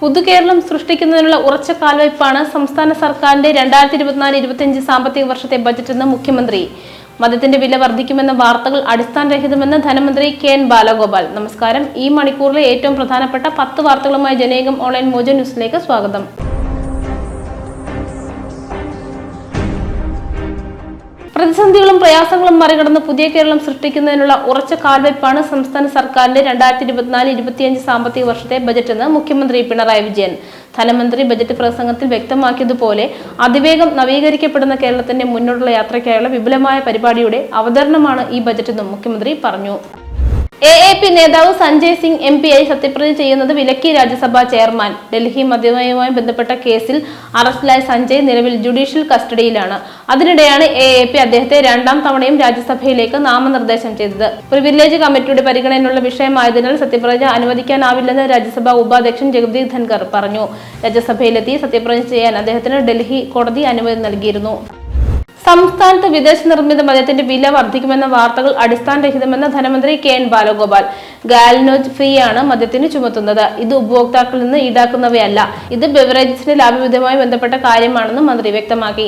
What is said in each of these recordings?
പുതുകേരളം സൃഷ്ടിക്കുന്നതിനുള്ള ഉറച്ച കാൽവയ്പാണ് സംസ്ഥാന സർക്കാരിന്റെ രണ്ടായിരത്തി ഇരുപത്തിനാല് ഇരുപത്തിയഞ്ച് സാമ്പത്തിക വർഷത്തെ ബജറ്റെന്ന് മുഖ്യമന്ത്രി. മദ്യത്തിന്റെ വില വർദ്ധിക്കുമെന്ന വാർത്തകൾ അടിസ്ഥാനരഹിതമെന്ന് ധനമന്ത്രി കെ എൻ ബാലഗോപാൽ. നമസ്കാരം. ഈ മണിക്കൂറിലെ ഏറ്റവും പ്രധാനപ്പെട്ട പത്ത് വാർത്തകളുമായി ജനേകം ഓൺലൈൻ മോജ ന്യൂസിലേക്ക് സ്വാഗതം. പ്രതിസന്ധികളും പ്രയാസങ്ങളും മറികടന്ന് പുതിയ കേരളം സൃഷ്ടിക്കുന്നതിനുള്ള ഉറച്ച കാൽവയ്പാണ് സംസ്ഥാന സർക്കാരിന്റെ രണ്ടായിരത്തി ഇരുപത്തിനാല് ഇരുപത്തിയഞ്ച് സാമ്പത്തിക വർഷത്തെ ബജറ്റെന്ന് മുഖ്യമന്ത്രി പിണറായി വിജയൻ ധനമന്ത്രി ബജറ്റ് പ്രസംഗത്തിൽ വ്യക്തമാക്കിയതുപോലെ അതിവേഗം നവീകരിക്കപ്പെടുന്ന കേരളത്തിന്റെ മുന്നോട്ടുള്ള യാത്രയ്ക്കായുള്ള വിപുലമായ പരിപാടിയുടെ അവതരണമാണ് ഈ ബജറ്റെന്നും മുഖ്യമന്ത്രി പറഞ്ഞു എ എ പി നേതാവ് സഞ്ജയ് സിംഗ് എം പി ആയി സത്യപ്രതിജ്ഞ ചെയ്യുന്നത് വിലക്കി രാജ്യസഭാ ചെയർമാൻ. ഡൽഹി മദ്യവുമായി ബന്ധപ്പെട്ട കേസിൽ അറസ്റ്റിലായ സഞ്ജയ് നിലവിൽ ജുഡീഷ്യൽ കസ്റ്റഡിയിലാണ്. അതിനിടെയാണ് എ എ പി അദ്ദേഹത്തെ രണ്ടാം തവണയും രാജ്യസഭയിലേക്ക് നാമനിർദ്ദേശം ചെയ്തത്. പ്രിവിലേജ് കമ്മിറ്റിയുടെ പരിഗണനയിലുള്ള വിഷയമായതിനാൽ സത്യപ്രതിജ്ഞ അനുവദിക്കാനാവില്ലെന്ന് രാജ്യസഭാ ഉപാധ്യക്ഷൻ ജഗദീപ് ധൻകർ പറഞ്ഞു. രാജ്യസഭയിലെത്തി സത്യപ്രതിജ്ഞ ചെയ്യാൻ അദ്ദേഹത്തിന് ഡൽഹി കോടതി അനുമതി നൽകിയിരുന്നു. സംസ്ഥാനത്ത് വിദേശ നിർമ്മിത മദ്യത്തിന്റെ വില വർദ്ധിക്കുമെന്ന വാർത്തകൾ അടിസ്ഥാനരഹിതമെന്ന് ധനമന്ത്രി K N Balagopal. Gallonage fee ആണ് മദ്യത്തിന് ചുമത്തുന്നത്. ഇത് ഉപഭോക്താക്കളിൽ നിന്ന് ഈടാക്കുന്നവയല്ല. ഇത് ബെവറേജസിന്റെ ലാഭവിധമായി ബന്ധപ്പെട്ട കാര്യമാണെന്ന് മന്ത്രി വ്യക്തമാക്കി.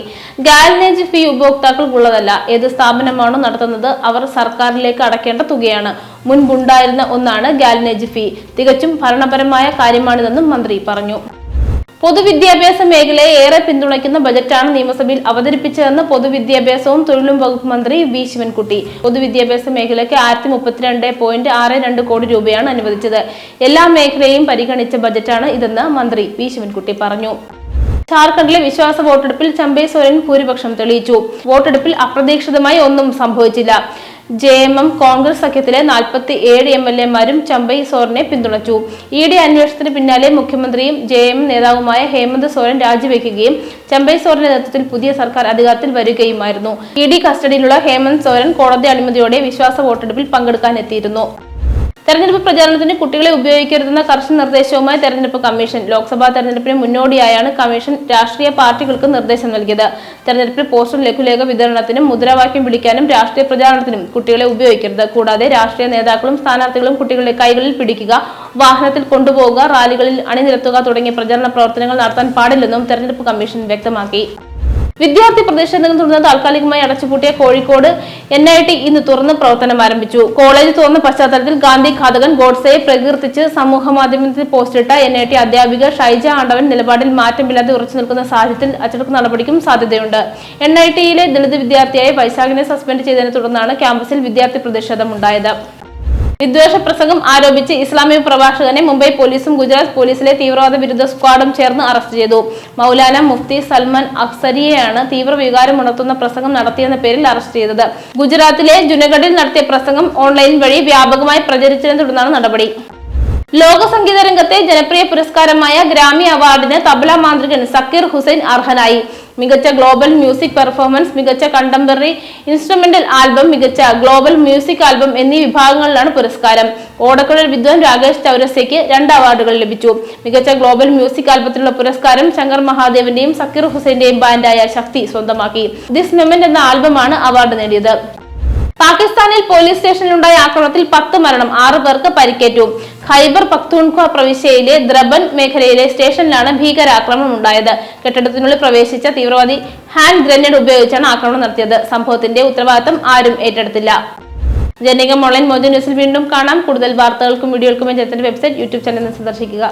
ഗാൽനേജ് ഫീ ഉപഭോക്താക്കൾക്കുള്ളതല്ല. ഏത് സ്ഥാപനമാണോ നടത്തുന്നത് അവർ സർക്കാരിലേക്ക് അടക്കേണ്ട തുകയാണ്. മുൻപുണ്ടായിരുന്ന ഒന്നാണ് ഗാൽനേജ് ഫീ തികച്ചും ഭരണപരമായ കാര്യമാണിതെന്നും മന്ത്രി പറഞ്ഞു. പൊതുവിദ്യാഭ്യാസ മേഖലയെ ഏറെ പിന്തുണയ്ക്കുന്ന ബജറ്റാണ് നിയമസഭയിൽ അവതരിപ്പിച്ചതെന്ന് പൊതുവിദ്യാഭ്യാസവും തൊഴിലും വകുപ്പ് മന്ത്രി വി ശിവൻകുട്ടി. പൊതുവിദ്യാഭ്യാസ മേഖലയ്ക്ക് ആയിരത്തി മുപ്പത്തിരണ്ട് പോയിന്റ് ആറ് രണ്ട് കോടി രൂപയാണ് അനുവദിച്ചത്. എല്ലാ മേഖലയെയും പരിഗണിച്ച ബജറ്റാണ് ഇതെന്ന് മന്ത്രി വി ശിവൻകുട്ടി പറഞ്ഞു. ജാർഖണ്ഡിലെ വിശ്വാസ വോട്ടെടുപ്പിൽ ചമ്പേ സോരൻ ഭൂരിപക്ഷം തെളിയിച്ചു. വോട്ടെടുപ്പിൽ അപ്രതീക്ഷിതമായി ഒന്നും സംഭവിച്ചില്ല. ജെ എം എം കോൺഗ്രസ് സഖ്യത്തിലെ നാൽപ്പത്തി ഏഴ് എം എൽ എമാരും ചമ്പൈ സോറിനെ പിന്തുണച്ചു. ഇ ഡി അന്വേഷണത്തിന് പിന്നാലെ മുഖ്യമന്ത്രിയും ജെ എം നേതാവുമായ ഹേമന്ത് സോറൻ രാജിവെക്കുകയും ചമ്പൈ സോറിന്റെ നേതൃത്വത്തിൽ പുതിയ സർക്കാർ അധികാരത്തിൽ വരികയുമായിരുന്നു. ഇ ഡി കസ്റ്റഡിയിലുള്ള ഹേമന്ത് സോറൻ കോടതി അനുമതിയോടെ വിശ്വാസ വോട്ടെടുപ്പിൽ പങ്കെടുക്കാൻ എത്തിയിരുന്നു തെരഞ്ഞെടുപ്പ് പ്രചാരണത്തിന് കുട്ടികളെ ഉപയോഗിക്കരുതെന്ന കർശന നിർദ്ദേശവുമായി തെരഞ്ഞെടുപ്പ് കമ്മീഷൻ ലോക്സഭാ തെരഞ്ഞെടുപ്പിന് മുന്നോടിയായാണ് കമ്മീഷൻ രാഷ്ട്രീയ പാർട്ടികൾക്ക് നിർദ്ദേശം നൽകിയത്. തെരഞ്ഞെടുപ്പിൽ പോസ്റ്റർ ലഘുലേഖ വിതരണത്തിനും മുദ്രാവാക്യം വിളിക്കാനും രാഷ്ട്രീയ പ്രചാരണത്തിനും കുട്ടികളെ ഉപയോഗിക്കരുത്. കൂടാതെ രാഷ്ട്രീയ നേതാക്കളും സ്ഥാനാർത്ഥികളും കുട്ടികളുടെ കൈകളിൽ പിടിക്കുക വാഹനത്തിൽ കൊണ്ടുപോകുക റാലികളിൽ അണിനിരത്തുക തുടങ്ങിയ പ്രചരണ പ്രവർത്തനങ്ങൾ നടത്താൻ പാടില്ലെന്നും തെരഞ്ഞെടുപ്പ് കമ്മീഷൻ വ്യക്തമാക്കി. വിദ്യാർത്ഥി പ്രതിഷേധങ്ങൾ തുടർന്ന് താൽക്കാലികമായി അടച്ചുപൂട്ടിയ കോഴിക്കോട് എൻ ഐ ടി ഇന്ന് തുറന്ന് പ്രവർത്തനം ആരംഭിച്ചു. കോളേജ് തുറന്ന പശ്ചാത്തലത്തിൽ ഗാന്ധി ഘാതകൻ ഗോഡ്സയെ പ്രകീർത്തിച്ച് സമൂഹ മാധ്യമത്തിൽ പോസ്റ്റിട്ട എൻ ഐ ടി അധ്യാപിക ഷൈജ ആണ്ടവൻ നിലപാടിൽ മാറ്റമില്ലാതെ ഉറച്ചു നിൽക്കുന്ന സാഹചര്യത്തിൽ അച്ചടക്ക നടപടിക്കും സാധ്യതയുണ്ട്. എൻ ഐ ടിയിലെ ദളിത് വിദ്യാർത്ഥിയായ വൈശാഖിനെ സസ്പെൻഡ് ചെയ്തതിനെ തുടർന്നാണ് ക്യാമ്പസിൽ വിദ്യാർത്ഥി പ്രതിഷേധമുണ്ടായത് വിദ്വേഷ പ്രസംഗം ആരോപിച്ച് ഇസ്ലാമിക പ്രഭാഷകനെ മുംബൈ പോലീസും ഗുജറാത്ത് പോലീസിലെ തീവ്രവാദ വിരുദ്ധ സ്ക്വാഡും ചേർന്ന് അറസ്റ്റ് ചെയ്തു. മൗലാന മുഫ്തി സൽമാൻ അക്സരിയെയാണ് തീവ്ര വികാരമുണർത്തുന്ന പ്രസംഗം നടത്തിയെന്ന പേരിൽ അറസ്റ്റ് ചെയ്തത്. ഗുജറാത്തിലെ ജുനഗഡിൽ നടത്തിയ പ്രസംഗം ഓൺലൈൻ വഴി വ്യാപകമായി പ്രചരിച്ചതിനെ തുടർന്നാണ് നടപടി. ലോക സംഗീത രംഗത്തെ ജനപ്രിയ പുരസ്കാരമായ ഗ്രാമി അവാർഡിന് തബല മാന്ത്രികൻ സക്കീർ ഹുസൈൻ അർഹനായി. മികച്ച ഗ്ലോബൽ മ്യൂസിക് പെർഫോമൻസ് മികച്ച കണ്ടംപററി ഇൻസ്ട്രുമെന്റൽ ആൽബം മികച്ച ഗ്ലോബൽ മ്യൂസിക് ആൽബം എന്നീ വിഭാഗങ്ങളിലാണ് പുരസ്കാരം. ഓടക്കുഴൽ വിദ്വാൻ രാകേഷ് ചൗരസ്യയ്ക്ക് രണ്ട് അവാർഡുകൾ ലഭിച്ചു. മികച്ച ഗ്ലോബൽ മ്യൂസിക് ആൽബത്തിനുള്ള പുരസ്കാരം ശങ്കർ മഹാദേവന്റെയും സക്കീർ ഹുസൈന്റെയും ബാൻഡായ ശക്തി സ്വന്തമാക്കി. ദിസ് മെമെന്റ് എന്ന ആൽബമാണ് അവാർഡ് നേടിയത്. പാകിസ്ഥാനിൽ പോലീസ് സ്റ്റേഷനിലുണ്ടായ ആക്രമണത്തിൽ പത്ത് മരണം ആറ് പേർക്ക് പരിക്കേറ്റു. ഖൈബർ പക്തൂൺഖ്വ പ്രവിശ്യയിലെ ദ്രബൻ മേഖലയിലെ സ്റ്റേഷനിലാണ് ഭീകരാക്രമണം ഉണ്ടായത്. കെട്ടിടത്തിനുള്ളിൽ പ്രവേശിച്ച തീവ്രവാദി ഹാൻഡ് ഗ്രനേഡ് ഉപയോഗിച്ചാണ് ആക്രമണം നടത്തിയത്. സംഭവത്തിന്റെ ഉത്തരവാദിത്തം ആരും ഏറ്റെടുത്തില്ല. ജനകം ഓൺലൈൻ മോജോ ന്യൂസിൽ വീണ്ടും കാണാം. കൂടുതൽ വാർത്തകൾക്കും വീഡിയോകൾക്കും ജനത്തിന്റെ വെബ്സൈറ്റ് യൂട്യൂബ് ചാനൽ സന്ദർശിക്കുക.